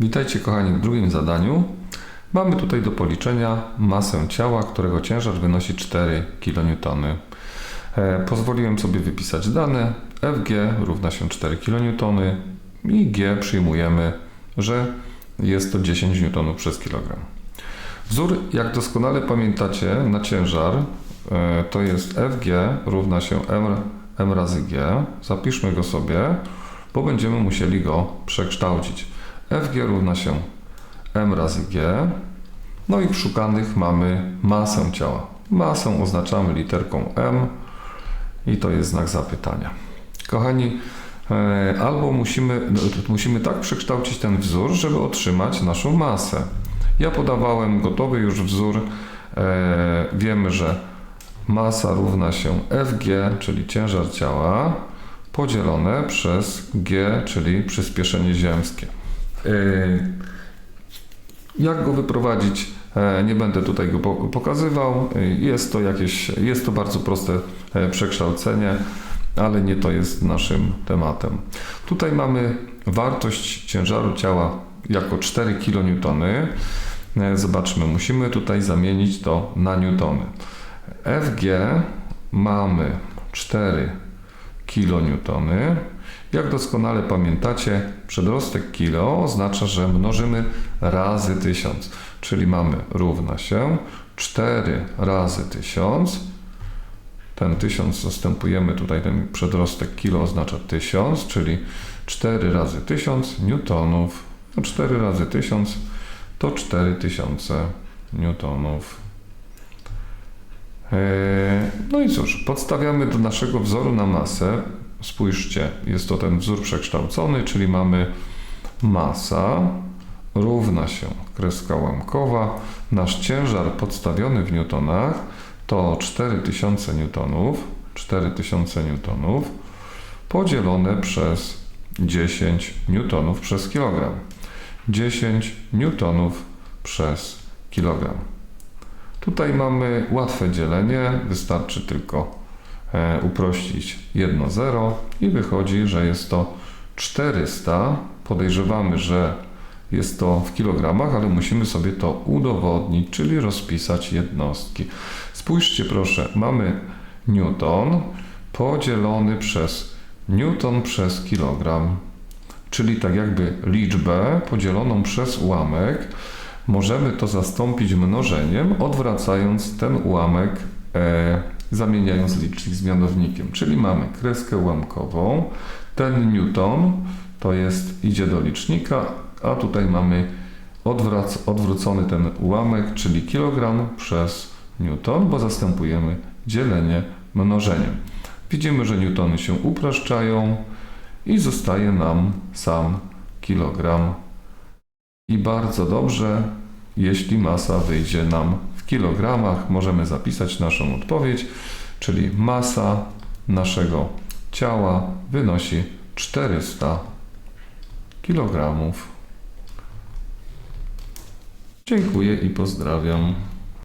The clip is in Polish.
Witajcie kochani w drugim zadaniu. Mamy tutaj do policzenia masę ciała, którego ciężar wynosi 4 kN. E, pozwoliłem sobie wypisać dane. FG równa się 4 kN i G przyjmujemy, że jest to 10 N przez kilogram. Wzór, jak doskonale pamiętacie, na ciężar e, to jest FG równa się M, M razy G. Zapiszmy go sobie, bo będziemy musieli go przekształcić. FG równa się M razy G. No i w szukanych mamy masę ciała. Masę oznaczamy literką M i to jest znak zapytania. Kochani, e, albo musimy, no, musimy tak przekształcić ten wzór, żeby otrzymać naszą masę. Ja podawałem gotowy już wzór. E, wiemy, że masa równa się Fg, czyli ciężar ciała, podzielone przez G, czyli przyspieszenie ziemskie. E, jak go wyprowadzić? E, Nie będę tutaj go po- pokazywał. E, Jest to jakieś, jest to bardzo proste e, przekształcenie, ale nie to jest naszym tematem. Tutaj mamy wartość ciężaru ciała jako 4 kN. E, Zobaczmy, musimy tutaj zamienić to na newtony. FG mamy 4 kilonewtony. Jak doskonale pamiętacie, przedrostek kilo oznacza, że mnożymy razy 1000, czyli mamy równa się 4 razy 1000. Ten 1000 zastępujemy tutaj, ten przedrostek kilo oznacza 1000, czyli 4 razy 1000 newtonów. No 4 razy 1000 to 4000 newtonów. Eee, No i cóż, podstawiamy do naszego wzoru na masę. Spójrzcie, jest to ten wzór przekształcony, czyli mamy masa równa się kreska łamkowa. Nasz ciężar podstawiony w newtonach to 4000 newtonów, 4000 newtonów podzielone przez 10 newtonów przez kilogram. 10 newtonów przez kilogram. Tutaj mamy łatwe dzielenie, wystarczy tylko uprościć jedno zero i wychodzi, że jest to 400. Podejrzewamy, że jest to w kilogramach, ale musimy sobie to udowodnić, czyli rozpisać jednostki. Spójrzcie proszę, mamy newton podzielony przez newton przez kilogram, czyli tak jakby liczbę podzieloną przez ułamek możemy to zastąpić mnożeniem, odwracając ten ułamek, e, zamieniając licznik z mianownikiem. Czyli mamy kreskę ułamkową, ten newton to jest, idzie do licznika, a tutaj mamy odwrac, odwrócony ten ułamek, czyli kilogram przez newton, bo zastępujemy dzielenie mnożeniem. Widzimy, że newtony się upraszczają i zostaje nam sam kilogram i bardzo dobrze, jeśli masa wyjdzie nam w kilogramach, możemy zapisać naszą odpowiedź, czyli masa naszego ciała wynosi 400 kg. Dziękuję i pozdrawiam.